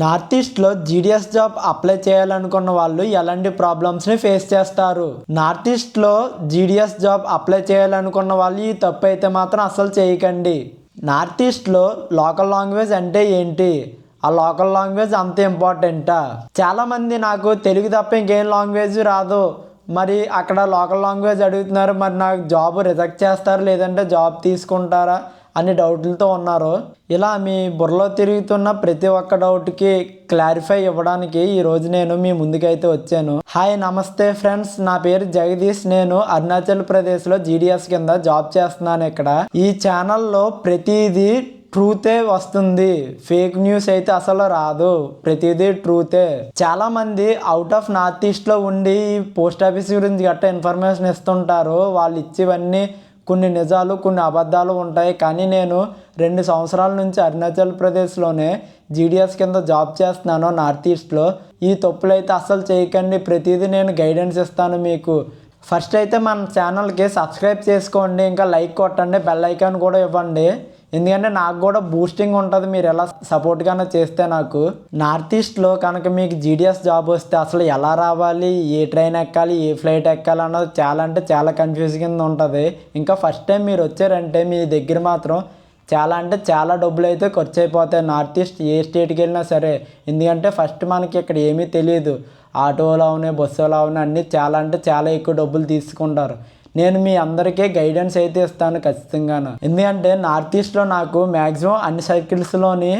North ఈస్ట్లో GDS job apply చేయాలనుకున్న వాళ్ళు ఎలాంటి ప్రాబ్లమ్స్ని ఫేస్ చేస్తారు? నార్త్ ఈస్ట్లో జీడిఎస్ జాబ్ అప్లై చేయాలనుకున్న వాళ్ళు ఈ తప్పు అయితే మాత్రం అసలు చేయకండి. నార్త్ ఈస్ట్లో లోకల్ లాంగ్వేజ్ అంటే ఏంటి? ఆ లోకల్ లాంగ్వేజ్ అంత ఇంపార్టెంటా? చాలామంది నాకు తెలుగు తప్ప ఇంకేం లాంగ్వేజ్ రాదు. మరి అక్కడ లోకల్ లాంగ్వేజ్ అడుగుతున్నారు మరి నాకు జాబ్ రిజెక్ట్ చేస్తారు లేదంటే జాబ్ తీసుకుంటారా? అన్ని డౌట్లతో ఉన్నారు. ఇలా మీ బుర్రలో తిరుగుతున్న ప్రతి ఒక్క డౌట్కి క్లారిఫై ఇవ్వడానికి ఈరోజు నేను మీ ముందుకైతే వచ్చాను. హాయ్ నమస్తే ఫ్రెండ్స్. నా పేరు జగదీష్. నేను అరుణాచల్ ప్రదేశ్లో జీడిఎస్ కింద జాబ్ చేస్తున్నాను ఇక్కడ. ఈ ఛానల్లో ప్రతిదీ ట్రూతే వస్తుంది. ఫేక్ న్యూస్ అయితే అసలు రాదు. ప్రతిదీ ట్రూతే. చాలా మంది అవుట్ ఆఫ్ నార్త్ ఈస్ట్లో ఉండి పోస్ట్ ఆఫీస్ గురించి గట్ట ఇన్ఫర్మేషన్ ఇస్తుంటారు. వాళ్ళు ఇచ్చేవన్నీ కొన్ని నిజాలు కొన్ని అబద్ధాలు ఉంటాయి. కానీ నేను రెండు సంవత్సరాల నుంచి అరుణాచల్ ప్రదేశ్లోనే జీడిఎస్ కింద జాబ్ చేస్తున్నాను నార్త్ ఈస్ట్లో. ఈ తప్పులు అయితే అస్సలు చేయకండి. ప్రతిదీ నేను గైడెన్స్ ఇస్తాను మీకు. ఫస్ట్ అయితే మన ఛానల్కి సబ్స్క్రైబ్ చేసుకోండి. ఇంకా లైక్ కొట్టండి. బెల్ ఐకాన్ కూడా ఇవ్వండి. ఎందుకంటే నాకు కూడా బూస్టింగ్ ఉంటుంది. మీరు ఎలా సపోర్ట్గానే చేస్తే నాకు నార్త్ ఈస్ట్లో కనుక మీకు జీడిఎస్ జాబ్ వస్తే అసలు ఎలా రావాలి? ఏ ట్రైన్ ఎక్కాలి? ఏ ఫ్లైట్ ఎక్కాలి? అన్నది చాలా అంటే చాలా కన్ఫ్యూజింగ్ ఉంటుంది. ఇంకా ఫస్ట్ టైం మీరు వచ్చారంటే మీ దగ్గర మాత్రం చాలా అంటే చాలా డబ్బులు అయితే ఖర్చు అయిపోతాయి. నార్త్ ఈస్ట్ ఏ స్టేట్కి వెళ్ళినా సరే. ఎందుకంటే ఫస్ట్ మనకి ఇక్కడ ఏమీ తెలియదు ఆటోలు అవునే బస్సులు అవునే అన్నీ చాలా అంటే చాలా ఎక్కువ డబ్బులు తీసుకుంటారు. నేను మీ అందరికీ గైడెన్స్ అయితే ఇస్తాను ఖచ్చితంగాను. ఎందుకంటే నార్త్ ఈస్ట్లో నాకు మ్యాక్సిమం అన్ని సర్కిల్స్లోని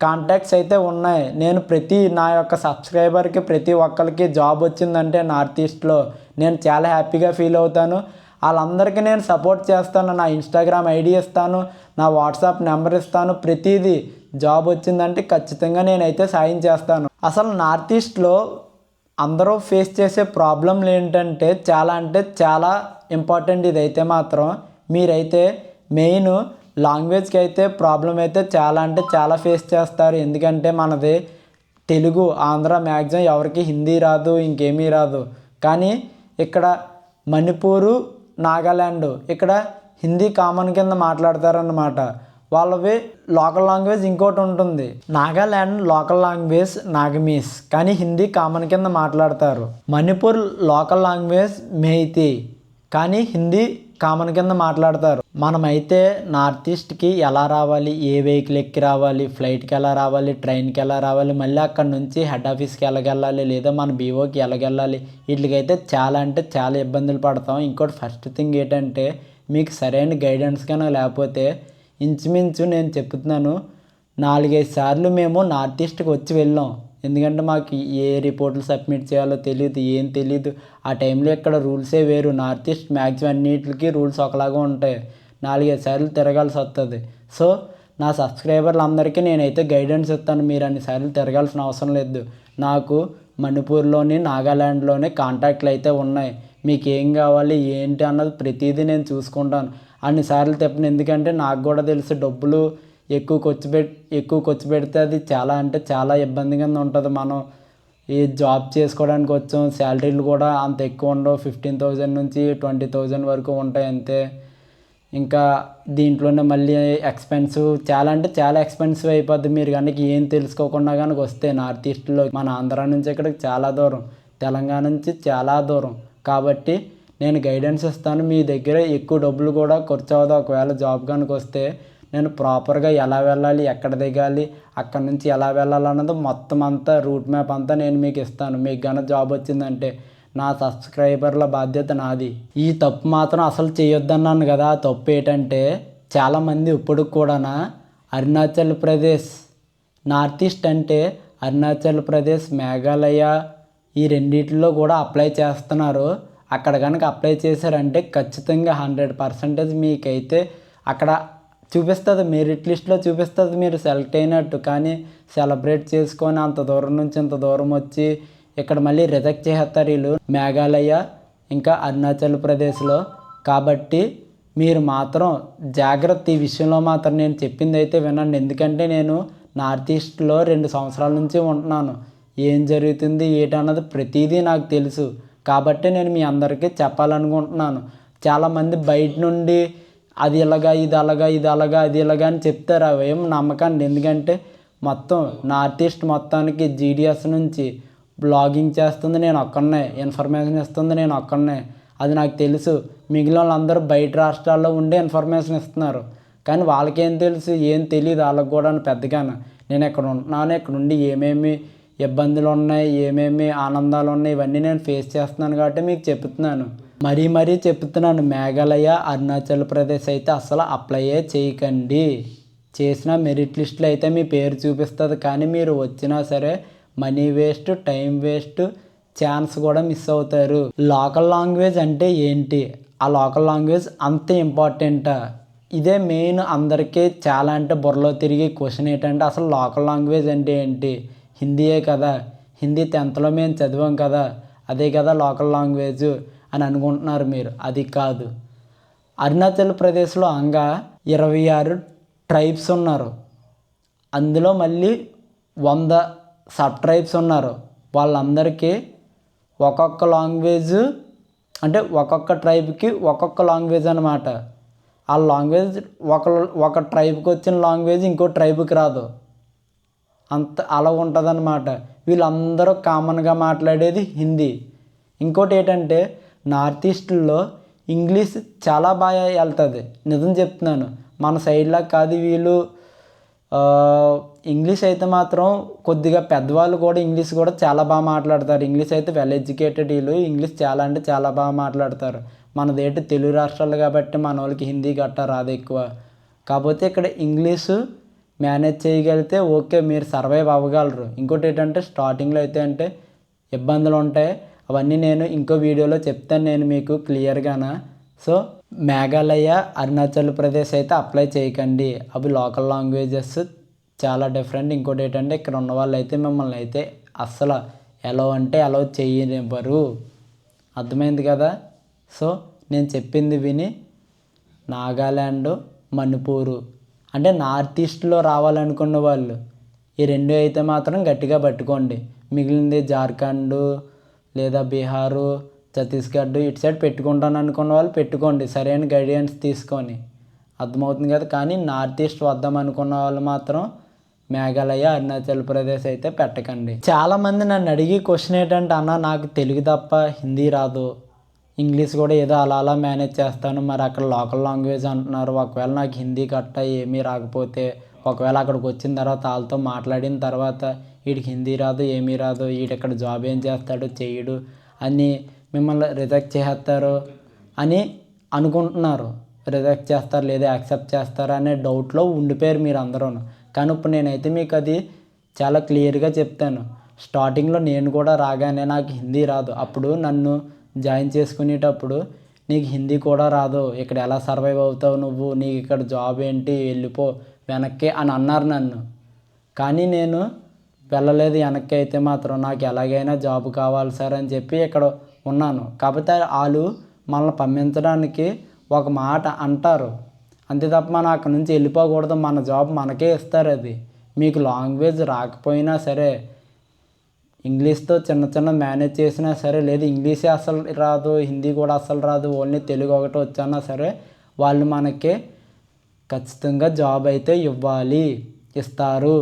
కాంటాక్ట్స్ అయితే ఉన్నాయి. నేను ప్రతి నా యొక్క సబ్స్క్రైబర్కి ప్రతి ఒక్కరికి జాబ్ వచ్చిందంటే నార్త్ ఈస్ట్లో నేను చాలా హ్యాపీగా ఫీల్ అవుతాను. వాళ్ళందరికీ నేను సపోర్ట్ చేస్తాను. నా ఇన్స్టాగ్రామ్ ఐడి ఇస్తాను. నా వాట్సాప్ నెంబర్ ఇస్తాను. ప్రతిదీ జాబ్ వచ్చిందంటే ఖచ్చితంగా నేనైతే సాయం చేస్తాను. అసలు నార్త్ ఈస్ట్లో అందరూ ఫేస్ చేసే ప్రాబ్లంలు ఏంటంటే చాలా అంటే చాలా ఇంపార్టెంట్ ఇదైతే మాత్రం. మీరైతే మెయిన్ లాంగ్వేజ్కి అయితే ప్రాబ్లం అయితే చాలా అంటే చాలా ఫేస్ చేస్తారు. ఎందుకంటే మనది తెలుగు ఆంధ్ర మ్యాక్సిమం ఎవరికి హిందీ రాదు ఇంకేమీ రాదు. కానీ ఇక్కడ మణిపూరు నాగాల్యాండ్ ఇక్కడ హిందీ కామన్ కింద మాట్లాడతారన్నమాట. వాళ్ళవి లోకల్ లాంగ్వేజ్ ఇంకోటి ఉంటుంది. Nagaland local language Nagamese. కానీ హిందీ కామన్ కింద మాట్లాడతారు. మణిపూర్ లోకల్ లాంగ్వేజ్ మెయితి కానీ హిందీ కామన్ కింద మాట్లాడతారు. మనమైతే నార్త్ ఈస్ట్కి ఎలా రావాలి? ఏ వెహికల్ ఎక్కి రావాలి? ఫ్లైట్కి ఎలా రావాలి? ట్రైన్కి ఎలా రావాలి? మళ్ళీ అక్కడ నుంచి హెడ్ ఆఫీస్కి ఎలాగెళ్ళాలి? లేదా మన బీఓకి ఎలాగెళ్ళాలి? వీటికైతే చాలా అంటే చాలా ఇబ్బందులు పడతాం. ఇంకోటి ఫస్ట్ థింగ్ ఏంటంటే మీకు సరైన గైడెన్స్ కనుక లేకపోతే ఇంచుమించు నేను చెప్తున్నాను నాలుగైదు సార్లు మేము నార్త్ ఈస్ట్కి వచ్చి వెళ్ళాం. ఎందుకంటే మాకు ఏ రిపోర్ట్లు సబ్మిట్ చేయాలో తెలియదు ఏం తెలియదు ఆ టైంలో ఇక్కడ రూల్సే వేరు. నార్త్ ఈస్ట్ మ్యాక్సిమం అన్నిటికి రూల్స్ ఒకలాగా ఉంటాయి. నాలుగైదు సార్లు తిరగాల్సి వస్తుంది సో నా సబ్స్క్రైబర్లు అందరికీ నేనైతే గైడెన్స్ ఇస్తాను మీరు అన్ని సార్లు తిరగాల్సిన అవసరం లేదు. నాకు మణిపూర్లోని నాగాల్యాండ్లోని కాంటాక్ట్లు అయితే ఉన్నాయి. మీకు ఏం కావాలి ఏంటి అన్నది ప్రతిదీ నేను చూసుకుంటాను. అన్నిసార్లు తిప్పను. ఎందుకంటే నాకు కూడా తెలుసు డబ్బులు ఎక్కువ ఖర్చు పెట్ ఎక్కువ ఖర్చు పెడితే అది చాలా అంటే చాలా ఇబ్బందిగా ఉంటుంది. మనం ఈ జాబ్ చేసుకోవడానికి వచ్చాం శాలరీలు కూడా అంత ఎక్కువ ఉండవు. ఫిఫ్టీన్ థౌజండ్ నుంచి ట్వంటీ థౌజండ్ వరకు ఉంటాయి అంతే. ఇంకా దీంట్లోనే మళ్ళీ ఎక్స్పెన్సివ్ చాలా అంటే చాలా ఎక్స్పెన్సివ్ అయిపోద్ది. మీరు కనుక ఏం తెలుసుకోకుండా కనుక వస్తే నార్త్ ఈస్ట్లో మన ఆంధ్ర నుంచి ఇక్కడికి చాలా దూరం తెలంగాణ నుంచి చాలా దూరం. కాబట్టి నేను గైడెన్స్ ఇస్తాను. మీ దగ్గర ఎక్కువ డబ్బులు కూడా ఖర్చు అవ్వదు. ఒకవేళ జాబ్ కనుక వస్తే నేను ప్రాపర్గా ఎలా వెళ్ళాలి ఎక్కడ దిగాలి అక్కడ నుంచి ఎలా వెళ్ళాలి అన్నది మొత్తం అంతా రూట్ మ్యాప్ అంతా నేను మీకు ఇస్తాను. మీకు కనుక జాబ్ వచ్చిందంటే నా సబ్స్క్రైబర్ల బాధ్యత నాది. ఈ తప్పు మాత్రం అసలు చేయొద్దన్నాను కదా. ఆ తప్పు ఏంటంటే చాలామంది ఇప్పుడు కూడానా అరుణాచల్ ప్రదేశ్ నార్త్ ఈస్ట్ అంటే అరుణాచల్ ప్రదేశ్ మేఘాలయ ఈ రెండిటిలో కూడా అప్లై చేస్తున్నారు. అక్కడ కనుక అప్లై చేశారంటే ఖచ్చితంగా హండ్రెడ్ పర్సెంటేజ్ మీకైతే అక్కడ చూపిస్తుంది మెరిట్ లిస్ట్లో చూపిస్తుంది మీరు సెలెక్ట్ అయినట్టు. కానీ సెలబ్రేట్ చేసుకొని అంత దూరం నుంచి ఇంత దూరం వచ్చి ఇక్కడ మళ్ళీ రిజెక్ట్ చేస్తారు వీళ్ళు. మేఘాలయ ఇంకా అరుణాచల్ ప్రదేశ్లో. కాబట్టి మీరు మాత్రం జాగ్రత్త ఈ విషయంలో మాత్రం నేను చెప్పింది అయితే వినండి. ఎందుకంటే నేను నార్త్ ఈస్ట్లో రెండు సంవత్సరాల నుంచి ఉంటున్నాను. ఏం జరుగుతుంది ఏంటన్నది ప్రతిదీ నాకు తెలుసు. కాబట్టి నేను మీ అందరికీ చెప్పాలనుకుంటున్నాను. చాలామంది బయట నుండి అది ఇలాగా ఇది అలాగా ఇది అలాగా అది ఇలాగా అని చెప్తారు. అవేం నమ్మకండి. ఎందుకంటే మొత్తం నార్త్ ఈస్ట్ మొత్తానికి జీడిఎస్ నుంచి బ్లాగింగ్ చేస్తుంది నేను ఒక్కనే ఇన్ఫర్మేషన్ ఇస్తుంది నేను ఒక్కనే అది నాకు తెలుసు. మిగిలిన వాళ్ళందరూ బయట రాష్ట్రాల్లో ఉండే ఇన్ఫర్మేషన్ ఇస్తున్నారు. కానీ వాళ్ళకేం తెలుసు? ఏం తెలియదు వాళ్ళకి కూడా పెద్దగాను. నేను ఇక్కడ ఉంటున్నాను? ఇక్కడ ఉండి ఏమేమి ఇబ్బందులు ఉన్నాయి ఏమేమి ఆనందాలు ఉన్నాయి ఇవన్నీ నేను ఫేస్ చేస్తున్నాను కాబట్టి మీకు చెప్తున్నాను. మరీ మరీ చెప్తున్నాను మేఘాలయ అరుణాచల్ ప్రదేశ్ అయితే అసలు అప్లయే చేయకండి. చేసిన మెరిట్ లిస్ట్లో అయితే మీ పేరు చూపిస్తుంది కానీ మీరు వచ్చినా సరే money waste time waste chance కూడా మిస్ అవుతారు. లోకల్ లాంగ్వేజ్ అంటే ఏంటి? ఆ లోకల్ లాంగ్వేజ్ అంత ఇంపార్టెంటా ఇదే మెయిన్ అందరికీ చాలా అంటే బుర్రలో తిరిగి క్వశ్చన్ ఏంటంటే అసలు లోకల్ లాంగ్వేజ్ అంటే ఏంటి? హిందీయే కదా. హిందీ టెన్త్లో మేము చదివాం కదా. అదే కదా లోకల్ లాంగ్వేజ్ అని అనుకుంటున్నారు మీరు. అది కాదు. అరుణాచల్ ప్రదేశ్లో అంగా ఇరవై ఆరు ట్రైబ్స్ ఉన్నారు. అందులో మళ్ళీ వంద సబ్ ట్రైబ్స్ ఉన్నారు. వాళ్ళందరికీ ఒక్కొక్క లాంగ్వేజ్ అంటే ఒక్కొక్క ట్రైబ్కి ఒక్కొక్క లాంగ్వేజ్ అనమాట ఆ లాంగ్వేజ్ ఒక ఒక ట్రైబ్కి వచ్చిన లాంగ్వేజ్ ఇంకో ట్రైబ్కి రాదు. అంత అలా ఉంటుందన్నమాట. వీళ్ళందరూ కామన్గా మాట్లాడేది హిందీ. ఇంకోటి ఏంటంటే నార్త్ ఈస్ట్లో ఇంగ్లీష్ చాలా బాగా వెళ్తుంది. నిజం చెప్తున్నాను. మన సైడ్లా కాదు వీళ్ళు. ఇంగ్లీష్ అయితే మాత్రం కొద్దిగా పెద్దవాళ్ళు కూడా ఇంగ్లీష్ కూడా చాలా బాగా మాట్లాడతారు. ఇంగ్లీష్ అయితే వెల్ ఎడ్యుకేటెడ్ వీళ్ళు. ఇంగ్లీష్ చాలా అంటే చాలా బాగా మాట్లాడతారు. మనదేంటి తెలుగు రాష్ట్రాలు కాబట్టి మన వాళ్ళకి హిందీ గట్ట రాదు ఎక్కువ. కాకపోతే ఇక్కడ ఇంగ్లీషు మేనేజ్ చేయగలిగితే ఓకే మీరు సర్వైవ్ అవ్వగలరు. ఇంకోటి ఏంటంటే స్టార్టింగ్లో అయితే అంటే ఇబ్బందులు ఉంటాయి. అవన్నీ నేను ఇంకో వీడియోలో చెప్తాను నేను మీకు క్లియర్గాన. సో మేఘాలయ అరుణాచల్ ప్రదేశ్ అయితే అప్లై చేయకండి. అవి లోకల్ లాంగ్వేజెస్ చాలా డిఫరెంట్. ఇంకోటి ఏంటంటే ఇక్కడ ఉన్న వాళ్ళు అయితే మిమ్మల్ని అయితే అస్సలు ఎలా అంటే ఎలా చేయనివ్వరు. అర్థమైంది కదా? సో నేను చెప్పింది విని నాగాల్యాండ్ మణిపూరు అంటే నార్త్ ఈస్ట్లో రావాలనుకున్న వాళ్ళు ఈ రెండు అయితే మాత్రం గట్టిగా పట్టుకోండి. మిగిలింది జార్ఖండ్ లేదా బీహారు ఛత్తీస్గఢ్ ఇటు సైడ్ పెట్టుకుంటాను అనుకున్న వాళ్ళు పెట్టుకోండి. సరైన గైడెన్స్ తీసుకొని. అర్థమవుతుంది కదా? కానీ నార్త్ ఈస్ట్ వద్దాం అనుకున్న వాళ్ళు మాత్రం మేఘాలయ అరుణాచల్ ప్రదేశ్ అయితే పెట్టకండి. చాలామంది నన్ను అడిగి క్వశ్చన్ ఏంటంటే అన్న నాకు తెలుగు తప్ప హిందీ రాదు. ఇంగ్లీష్ కూడా ఏదో అలా అలా మేనేజ్ చేస్తాను. మరి అక్కడ లోకల్ లాంగ్వేజ్ అంటున్నారు. ఒకవేళ నాకు హిందీ గట్టా ఏమీ రాకపోతే ఒకవేళ అక్కడికి వచ్చిన తర్వాత వాళ్ళతో మాట్లాడిన తర్వాత వీడికి హిందీ రాదు ఏమీ రాదు వీడు ఇక్కడ జాబ్ ఏం చేస్తాడు చేయడు అని మిమ్మల్ని రిజెక్ట్ చేస్తారు అని అనుకుంటున్నారు. రిజెక్ట్ చేస్తారు లేదా యాక్సెప్ట్ చేస్తారు అనే డౌట్లో ఉండిపోయారు మీరు అందరూ కానీ ఇప్పుడు నేనైతే మీకు అది చాలా క్లియర్గా చెప్తాను. స్టార్టింగ్లో నేను కూడా రాగానే నాకు హిందీ రాదు. అప్పుడు నన్ను జాయిన్ చేసుకునేటప్పుడు నీకు హిందీ కూడా రాదు ఇక్కడ ఎలా సర్వైవ్ అవుతావు నువ్వు నీకు ఇక్కడ జాబ్ ఏంటి వెళ్ళిపో వెనక్కి అని అన్నారు నన్ను. కానీ నేను వెళ్ళలేదు వెనక్కి అయితే మాత్రం నాకు ఎలాగైనా జాబ్ కావాలి సార్ అని చెప్పి ఇక్కడ ఉన్నాను. కాకపోతే వాళ్ళు మనల్ని పంపించడానికి ఒక మాట అంటారు. అంతే తప్ప మనం అక్కడి నుంచి వెళ్ళిపోకూడదు మన జాబ్ మనకే ఇస్తారు అది. మీకు లాంగ్వేజ్ రాకపోయినా సరే ఇంగ్లీష్తో చిన్న చిన్న మేనేజ్ చేసినా సరే లేదు ఇంగ్లీషే అసలు రాదు హిందీ కూడా అసలు రాదు ఓన్లీ తెలుగు ఒకటి వచ్చన్నా సరే వాళ్ళు మనకి ఖచ్చితంగా జాబ్ అయితే ఇవ్వాలి ఇస్తారు.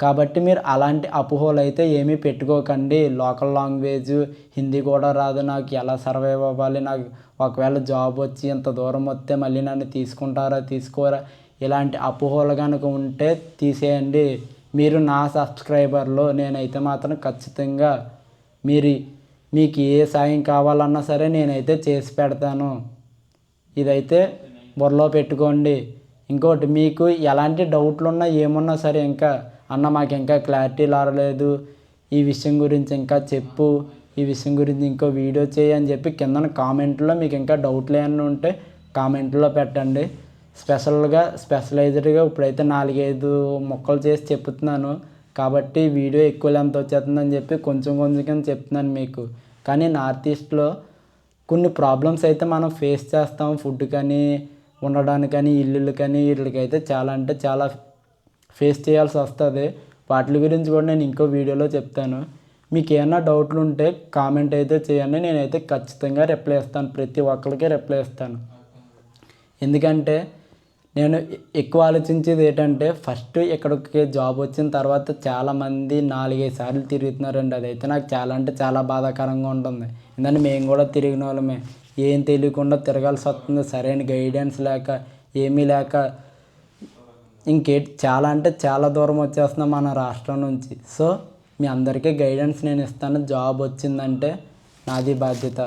కాబట్టి మీరు అలాంటి అపోహలు అయితే ఏమీ పెట్టుకోకండి. లోకల్ లాంగ్వేజ్ హిందీ కూడా రాదు నాకు ఎలా సర్వైవ్ అవ్వాలి నాకు ఒకవేళ జాబ్ వచ్చి ఇంత దూరం వస్తే మళ్ళీ నన్ను తీసుకుంటారా తీసుకోరా? ఇలాంటి అపోహలు కనుక ఉంటే తీసేయండి. మీరు నా సబ్స్క్రైబర్లో నేనైతే మాత్రం ఖచ్చితంగా మీరు మీకు ఏ సాయం కావాలన్నా సరే నేనైతే చేసి పెడతాను. ఇదైతే బుర్రలో పెట్టుకోండి. ఇంకోటి మీకు ఎలాంటి డౌట్లు ఉన్నా ఏమున్నా సరే ఇంకా అన్న మాకు ఇంకా క్లారిటీ రాలేదు. ఈ విషయం గురించి ఇంకా చెప్పు. ఈ విషయం గురించి ఇంకో వీడియో చేయి అని చెప్పి కింద కామెంట్లో మీకు ఇంకా డౌట్లు ఏమైనా ఉంటే కామెంట్లో పెట్టండి. స్పెషల్గా స్పెషలైజ్డ్గా ఇప్పుడైతే నాలుగైదు మొక్కలు చేసి చెప్తున్నాను. కాబట్టి వీడియో ఎక్కువ లెంత్ వచ్చేస్తుందని చెప్పి కొంచెం కొంచెం కింద చెప్తున్నాను మీకు. కానీ నార్త్ ఈస్ట్లో కొన్ని ప్రాబ్లమ్స్ అయితే మనం ఫేస్ చేస్తాం. ఫుడ్ కానీ ఉండడానికి కానీ ఇల్లులు కానీ వీటికైతే చాలా అంటే చాలా ఫేస్ చేయాల్సి వస్తుంది. వాటి గురించి కూడా నేను ఇంకో వీడియోలో చెప్తాను. మీకు ఏమైనా డౌట్లు ఉంటే కామెంట్ అయితే చేయండి. నేనైతే ఖచ్చితంగా రిప్లై ఇస్తాను. ప్రతి ఒక్కరికి రిప్లై ఇస్తాను. ఎందుకంటే నేను ఎక్కువ ఆలోచించేది ఏంటంటే ఫస్ట్ ఇక్కడికి జాబ్ వచ్చిన తర్వాత చాలామంది నాలుగైదు సార్లు తిరుగుతున్నారండి. అదైతే నాకు చాలా అంటే చాలా బాధాకరంగా ఉంటుంది. ఎందుకంటే మేము కూడా తిరిగిన వాళ్ళమే. ఏం తెలియకుండా తిరగాల్సి వస్తుంది. సరైన గైడెన్స్ లేక ఏమీ లేక ఇంకే చాలా అంటే చాలా దూరం వచ్చేస్తున్నాం మన రాష్ట్రం నుంచి. సో మీ అందరికీ గైడెన్స్ నేను ఇస్తాను. జాబ్ వచ్చిందంటే నాది బాధ్యత.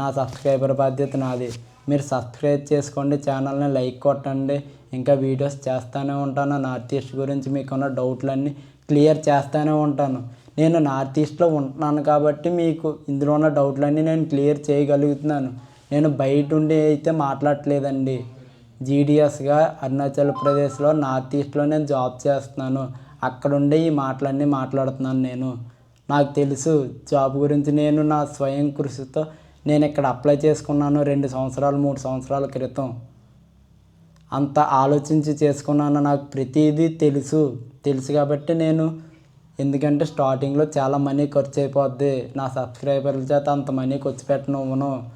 నా సబ్స్క్రైబర్ బాధ్యత నాది. మీరు సబ్స్క్రైబ్ చేసుకోండి ఛానల్ని లైక్ కొట్టండి. ఇంకా వీడియోస్ చేస్తూనే ఉంటాను. నార్త్ ఈస్ట్ గురించి మీకున్న డౌట్లన్నీ క్లియర్ చేస్తూనే ఉంటాను. నేను నార్త్ ఈస్ట్లో ఉంటున్నాను కాబట్టి మీకు ఇందులో ఉన్న డౌట్లన్నీ నేను క్లియర్ చేయగలుగుతున్నాను. నేను బయట ఉండి అయితే మాట్లాడట్లేదండి. జీడిఎస్గా అరుణాచల్ ప్రదేశ్లో నార్త్ ఈస్ట్లో నేను జాబ్ చేస్తున్నాను. అక్కడుండే ఈ మాటలన్నీ మాట్లాడుతున్నాను నేను. నాకు తెలుసు జాబ్ గురించి నేను నా స్వయం కృషితో నేను ఇక్కడ అప్లై చేసుకున్నాను రెండు సంవత్సరాలు మూడు సంవత్సరాల క్రితం. అంత ఆలోచించి చేసుకున్నాను నాకు ప్రతిదీ తెలుసు. తెలుసు కాబట్టి నేను ఎందుకంటే స్టార్టింగ్లో చాలా మనీ ఖర్చు అయిపోద్ది నా సబ్స్క్రైబర్ల చేత అంత మనీ ఖర్చు పెట్టను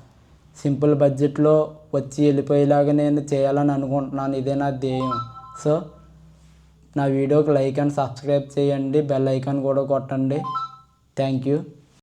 సింపుల్ బడ్జెట్లో వచ్చి వెళ్ళిపోయేలాగా నేను చేయాలని అనుకుంటున్నాను. ఇదే నా ధ్యేయం. సో నా వీడియోకి లైక్ అండ్ సబ్స్క్రైబ్ చేయండి. బెల్ ఐకాన్ కూడా కొట్టండి. Thank you.